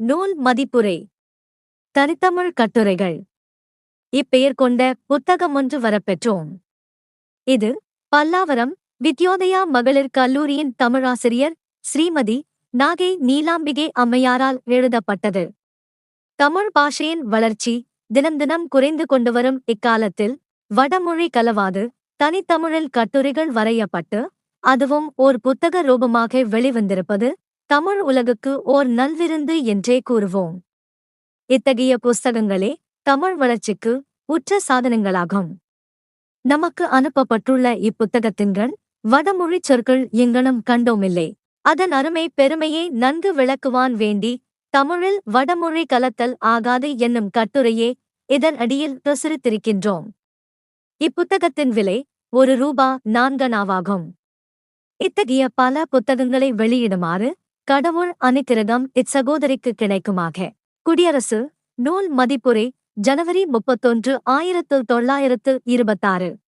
நூல் மதிப்புரை. தனித்தமிழ் கட்டுரைகள். இப்பெயர் கொண்ட புத்தகமொன்று வரப்பெற்றோம். இது பல்லாவரம் வித்யோதயா மகளிர் கல்லூரியின் தமிழாசிரியர் ஸ்ரீமதி நாகை நீலாம்பிகை அம்மையாரால் எழுதப்பட்டது. தமிழ் பாஷையின் வளர்ச்சி தினம் தினம் குறைந்து கொண்டு வரும் இக்காலத்தில் வடமொழி கலவாது தனித்தமிழில் கட்டுரைகள் வரையப்பட்டு அதுவும் ஓர் புத்தக ரூபமாக வெளிவந்திருப்பது தமிழ் உலகுக்கு ஓர் நல்விருந்து என்றே கூறுவோம். இத்தகைய புஸ்தகங்களே தமிழ் வளர்ச்சிக்கு உற்ற சாதனங்களாகும். நமக்கு அனுப்பப்பட்டுள்ள இப்புத்தகத்தின்கள் வடமொழிச் சொற்கள் எங்கனும் கண்டோமில்லை. அதன் அருமை பெருமையை நன்கு விளக்குவான் வேண்டி தமிழில் வடமொழி கலத்தல் ஆகாது என்னும் கட்டுரையே இதன் அடியில் பிரசுரித்திருக்கின்றோம். இப்புத்தகத்தின் விலை ஒரு ரூபா நான்கனாவாகும். இத்தகைய பல புத்தகங்களை வெளியிடுமாறு கடவுள் அனுக்கிரகம் இச்சகோதரிக்கு கிடைக்குமாக. குடியரசு நூல் மதிப்புரை ஜனவரி முப்பத்தொன்று ஆயிரத்து தொள்ளாயிரத்து இருபத்தாறு.